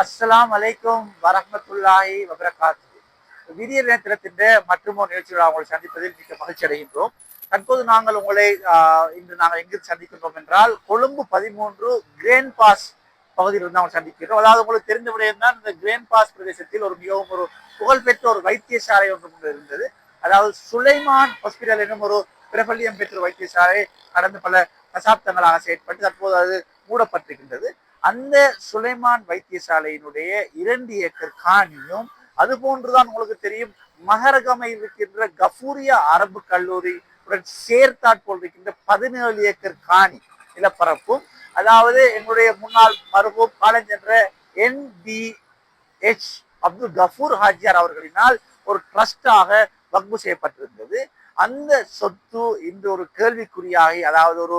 அஸ்ஸலாம் அலைக்கும் வரஹ்மத்துல்லாஹி வபரகாத்து நேரத்தில் நேரத்திலே மற்றும் ஒரு நிகழ்ச்சியில் உங்களை சந்திப்பதில் மிக மகிழ்ச்சி அடைகின்றோம். தற்போது நாங்கள் உங்களை ஆஹ், இன்று நாங்கள் எங்கு சந்திக்கின்றோம் என்றால் கொழும்பு பதிமூன்று கிரேன் பாஸ் பகுதியில் இருந்து அவங்க சந்திக்கிறோம் அதாவது உங்களுக்கு தெரிந்த விடயம் தான் இந்த கிரேன் பாஸ் பிரதேசத்தில் ஒரு மிகவும் ஒரு புகழ்பெற்ற ஒரு வைத்தியசாலை ஒன்று கொண்டு இருந்தது. அதாவது சுலைமான் ஹாஸ்பிட்டல் என்னும் ஒரு பிரபல்யம் பெற்ற வைத்தியசாலை கடந்த பல தசாப்தங்களாக செயற்பட்டு தற்போது அது மூடப்பட்டிருக்கின்றது. அந்த சுலைமான் வைத்தியசாலையினுடைய இரண்டு ஏக்கர் காணியும் அது போன்றுதான் உங்களுக்கு தெரியும் மகரகமையில் இருக்கின்ற கஃபூரியா அரபு கல்லூரி சேர்த்தாற்போல் இருக்கின்ற பதினேழு ஏக்கர் காணி நிலப்பரப்பும் அதாவது எங்களுடைய முன்னாள் மருகும் காலஞ்சென்ற N P H Abdul Gafoor Hajiyar அவர்களினால் ஒரு ட்ரஸ்டாக வக்பு செய்யப்பட்டிருந்தது. அந்த சொத்து இன்று ஒரு கேள்விக்குறியாகி அதாவது ஒரு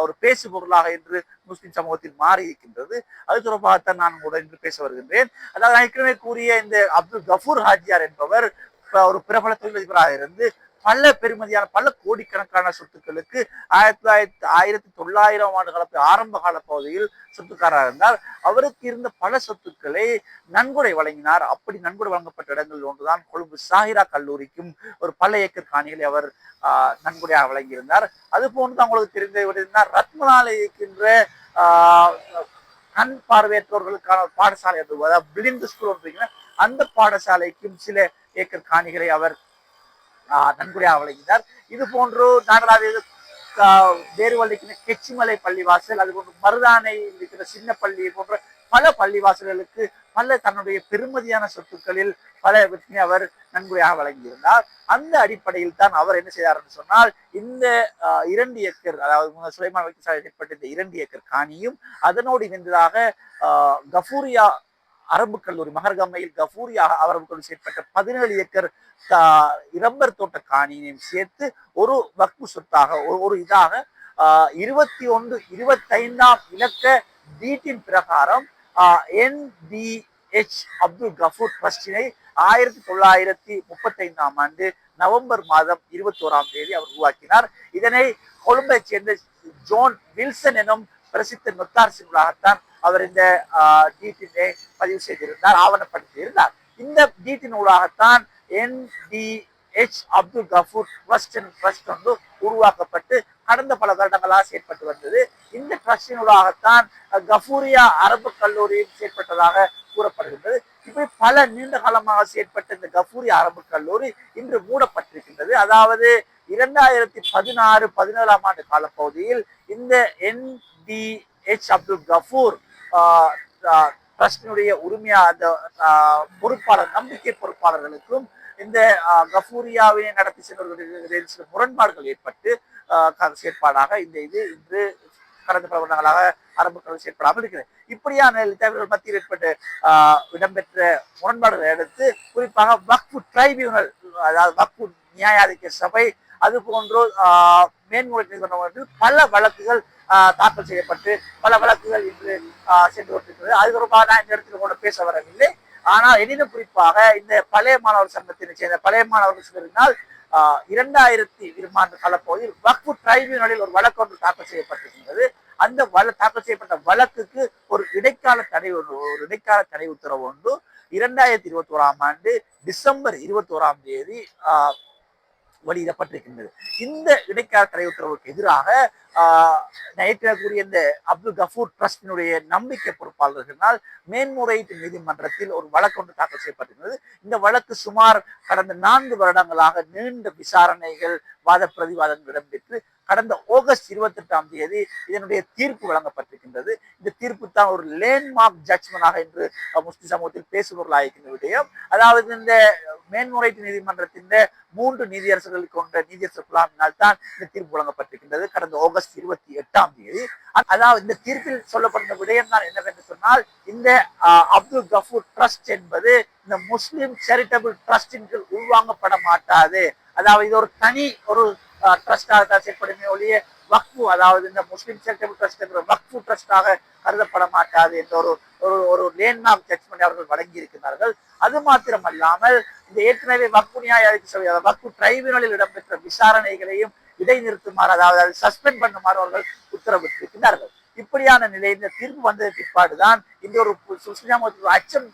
ஒரு பேசு பொருளாக இன்று முஸ்லிம் சமூகத்தில் மாறி இருக்கின்றது. அது தொடர்பாகத்தான் நான் உடன் இன்று பேச வருகின்றேன். அதாவது நான் ஏற்கனவே கூறிய இந்த அப்துல் கஃபூர் ஹாஜியார் என்பவர் ஒரு பிரபல தொழிலதிபராக இருந்து பல பெருமதியான பல கோடிக்கணக்கான சொத்துக்களுக்கு ஆயிரத்தி தொள்ளாயிரத்தி ஆயிரத்தி தொள்ளாயிரம் ஆண்டு கால ஆரம்ப கால பகுதியில் சொத்துக்காரராக இருந்தார். அவருக்கு இருந்த பல சொத்துக்களை நன்கொடை வழங்கினார். அப்படி நன்கொடை வழங்கப்பட்ட இடங்களில் ஒன்றுதான் கொழும்பு சாகிரா கல்லூரிக்கும் ஒரு பல ஏக்கர் காணிகளை அவர் நன்கொடையாக வழங்கியிருந்தார். அது போன்று உங்களுக்கு தெரிந்த ரத்மலாலை இருக்கின்ற கண் பார்வையற்றோர்களுக்கான பாடசாலை அது ஸ்கூல் அந்த பாடசாலைக்கும் சில ஏக்கர் காணிகளை அவர் நன்கொடையாக வழங்கினார் இது போன்று நாங்களாவது வேறுவள்ளிக்கிற கெச்சிமலை பள்ளிவாசல் அது போன்று மருதானை இருக்கிற சின்ன பள்ளி போன்ற பல பள்ளிவாசல்களுக்கு பல தன்னுடைய பெருமதியான சொத்துக்களில் பல அவர் நன்கொடையாக வழங்கியிருந்தார் அந்த அடிப்படையில் தான் அவர் என்ன செய்தார் என்று சொன்னால் இந்த ஆஹ், இரண்டு ஏக்கர் அதாவது சுலைமான் வைத்தியசாலை ஏற்பட்ட இந்த இரண்டு ஏக்கர் காணியும் அதனோடு இணைந்ததாக ஆஹ், கஃபூரியா அரபு கல்லூரி மகர்கம்மையில் கஃபூரியா அரபு கல்லூரி செயற்பட்ட பதினேழு ஏக்கர் இரம்பர் தோட்ட காணியையும் சேர்த்து ஒரு வக்பு சொத்தாக ஒரு இதாக ஆஹ், இருபத்தி ஒன்று இருபத்தைந்தாம் இலக்க டீட்டின் பிரகாரம் என் எச் அப்துல் கஃபூர் ட்ரஸ்டினை ஆயிரத்தி தொள்ளாயிரத்தி முப்பத்தைந்தாம் ஆண்டு நவம்பர் மாதம் இருபத்தி ஓராம் தேதி அவர் உருவாக்கினார். இதனை கொழும்பை சேர்ந்த ஜோன் வில்சன் எனும் பிரசித்த நொத்தார் சிங்களாகத்தான் அவர் இந்த டீட்டினை பதிவு செய்திருந்தார் ஆவணப்படுத்தியிருந்தார். இந்த டீட்டின் ஊடாகத்தான் N D H Abdul Gafoor trust trust வந்து உருவாக்கப்பட்டு கடந்த பல வருடங்களாக செயற்பட்டு வந்தது. இந்த ட்ரஸ்டினூடாகத்தான் கஃபூரியா அரபு கல்லூரியும் செயற்பட்டதாக கூறப்படுகின்றது. இப்படி பல நீண்ட காலமாக செயற்பட்ட இந்த கஃபூரியா அரபு கல்லூரி இன்று மூடப்பட்டிருக்கின்றது. அதாவது இரண்டாயிரத்தி பதினாறு பதினேழாம் ஆண்டு காலப்பகுதியில் இந்த N D H Abdul Gafoor ட்ரஸ்டினுடைய உரிமையா அந்த ஆஹ், பொறுப்பாளர் நம்பிக்கை பொறுப்பாளர்களுக்கும் இந்த கஃபூரியாவை நடத்தி சென்றவர்களுடைய சில முரண்பாடுகள் ஏற்பட்டு செயற்பாடாக இந்த இது இன்று கடந்த பல வருடங்களாக அரபுக்கள் செயற்படாமல் இருக்கிறது. இப்படியான தலைவர்கள் மத்தியில் ஏற்பட்ட ஆஹ், இடம்பெற்ற முரண்பாடுகளை அடுத்து குறிப்பாக வக்ஃபு ட்ரைபியூனல் அதாவது வக்ஃபு நியாயாதிக்க சபை அது போன்றோ ஆஹ், மேன்முறை பல வழக்குகள் தாக்கல் செய்யப்பட்டு பல வழக்குகள் இன்று சென்று கொண்டிருக்கிறது அது தொடர்பாக நான் இந்த இடத்துல கூட பேச வரவில்லை. ஆனால் எனினும் குறிப்பாக இந்த பழைய மாணவர் சங்கத்தினை சேர்ந்த பழைய மாணவர்கள் சொல்லினால் இரண்டாயிரத்தி இருமாண்டு காலப்பகுதியில் வக்ஃபு டிரைபியூனலில் ஒரு வழக்கு ஒன்று தாக்கல் செய்யப்பட்டிருக்கின்றது அந்த வழ தாக்கல் செய்யப்பட்ட வழக்குக்கு ஒரு இடைக்கால தடை ஒன்று ஒரு இடைக்கால தடை உத்தரவு ஒன்று. இரண்டாயிரத்தி இருபத்தி ஓராம் ஆண்டு டிசம்பர் இருபத்தி ஓராம் தேதி ஆஹ், வெளியிடப்பட்டிருக்கின்றது இந்த இடைக்கால தடை உத்தரவுக்கு எதிராக ஆஹ், கூறிய இந்த அப்துல் கஃபூர் ட்ரஸ்டினுடைய நம்பிக்கை பொறுப்பாளர்களால் மேன்முறையீட்டு நீதிமன்றத்தில் ஒரு வழக்கு ஒன்று தாக்கல் செய்யப்பட்டிருந்தது இந்த வழக்கு சுமார் கடந்த நான்கு வருடங்களாக நீண்ட விசாரணைகள் வாத பிரதிவாதங்கள் இடம்பெற்று கடந்த ஆகஸ்ட் இருபத்தி எட்டாம் தேதி இதனுடைய தீர்ப்பு வழங்கப்பட்டிருக்கின்றது. தீர்ப்பு தான் ஒரு லேண்ட்மார்க் ஜட்ஜ்மெண்டாக என்று முஸ்லிம் சமூகத்தில் பேசுபொருளாயிருக்கின்ற விடயம். அதாவது இந்த மேன்முறையீட்டு நீதிமன்றத்தின் மூன்று நீதியரசர்கள் கொண்ட நீதியரசர் குழாமினால் தான் இந்த தீர்ப்பு வழங்கப்பட்டிருக்கின்றது. கடந்த ஆகஸ்ட் இருபத்தி எட்டாம் தேதி. அதாவது இந்த தீர்ப்பில் சொல்லப்பட்ட விடயம் தான் என்னவென்று சொன்னால் இந்த ஆஹ், அப்துல் கஃபூர் ட்ரஸ்ட் என்பது இந்த முஸ்லிம் சேரிட்டபிள் ட்ரஸ்டின் கீழ் உள்வாங்கப்பட மாட்டாது. அதாவது இது ஒரு தனி ஒரு ட்ரஸ்டாக தான் செயல்படுமே ஒழிய வக்ஃபு அதாவது இந்த முஸ்லிம் சேரிட்டபிள் ட்ரஸ்ட் என்ற வக்ஃபு ட்ரஸ்டாக கருதப்பட மாட்டாது என்ற ஒரு ஒரு ஒரு லேண்ட்மார்க் ஜட்ஜ்மெண்ட் அவர்கள் வழங்கி இருக்கிறார்கள் அது மாத்திரமல்லாமல் இந்த ஏற்கனவே வக்கு நியாய வக்கு டிரைபுனலில் இடம்பெற்ற விசாரணைகளையும் இடைநிறுத்துமாறு அதாவது அதை சஸ்பெண்ட் பண்ணுமாறு அவர்கள் உத்தரவிட்டிருக்கிறார்கள். இப்படியான நிலை இந்த தீர்ப்பு வந்தது பிற்பாடுதான் இந்த ஒரு சுஸ்மிதாமத்துக்கு அச்சம்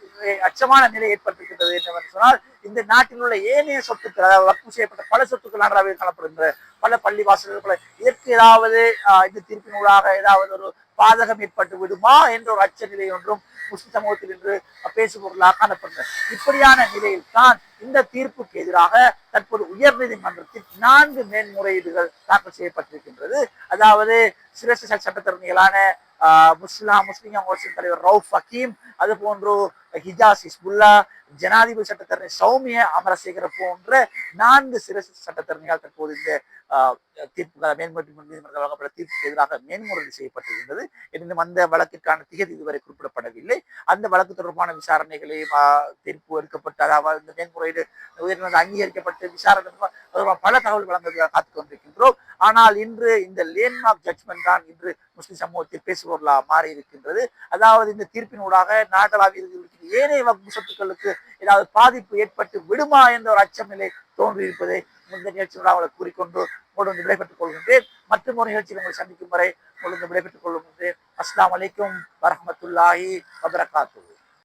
அச்சமான நிலை ஏற்பட்டிருக்கிறது என்று சொன்னால் இந்த நாட்டில் உள்ள ஏனைய சொத்துக்கள் அதாவது வக்கு செய்யப்பட்ட பல சொத்துக்கள் நன்றாகவே காணப்படுகின்ற பல பள்ளி வாசல்கள் இதற்கு ஏதாவது இந்த தீர்ப்பினூடாக ஏதாவது ஒரு பாதகம் ஏற்பட்டு விடுமா என்ற ஒரு அச்ச நிலை ஒன்றும் முஸ்லிம் சமூகத்தில் இன்று பேசுபொருளாக காணப்படுகிறது. இப்படியான நிலையில் தான் இந்த தீர்ப்புக்கு எதிராக தற்போது உயர்நீதிமன்றத்தில் நான்கு மேன்முறையீடுகள் தாக்கல் செய்யப்பட்டிருக்கின்றது. அதாவது சிரேஷ்ட சட்டத்தரணிகளான ஆஹ், முஸ்லாம் முஸ்லிம் காங்கிரசின் தலைவர் ரவுஃப் ஹக்கீம் அது போன்று ஹிஜாஸ் ஹிஸ்புல்லா ஜனாதிபதி சட்டத்தரணி சௌமிய அமரசேகர போன்ற நான்கு சிறு சட்டத்தரணிகள் தற்போது இந்த ஆஹ், தீர்ப்புகள் மேன்முறை நீதிமன்றம் வழங்கப்பட்ட தீர்ப்புக்கு எதிராக மேன்முறையீடு செய்யப்பட்டிருந்தது எனினும் அந்த வழக்கிற்கான திகதி இதுவரை குறிப்பிடப்படவில்லை. அந்த வழக்கு தொடர்பான விசாரணைகளை தீர்ப்பு எடுக்கப்பட்டு அதாவது இந்த மேன்முறையீடு உயர்நீதிமன்றம் அங்கீகரிக்கப்பட்டு விசாரணை பல தகவல் வழங்க காத்துக் கொண்டிருக்கின்றோம் ஆனால் இன்று இந்த லேண்ட்மார்க் ஜட்மெண்ட் தான் இன்று முஸ்லிம் சமூகத்தில் பேசுபொருளாக மாறி இருக்கின்றது. அதாவது இந்த தீர்ப்பினூடாக நாட்டளாவிய ரீதியில் ஏனைய வகுப்பு சொத்துக்களுக்கு ஏதாவது பாதிப்பு ஏற்பட்டு விடுமா என்ற ஒரு அச்சம் நிலை தோன்றியிருப்பதை இந்த நிகழ்ச்சியோட அவளை கூறிக்கொண்டு கொண்டு விடைபெற்றுக் கொள்கின்றேன். மற்றும் ஒரு நிகழ்ச்சியில் உங்களை சந்திக்கும் வரை உங்களுக்கு விடைபெற்றுக் கொள்கின்றேன் அஸ்லாம் வலைக்கும் வரமத்துல்லாஹி வபரகாத்துஹு.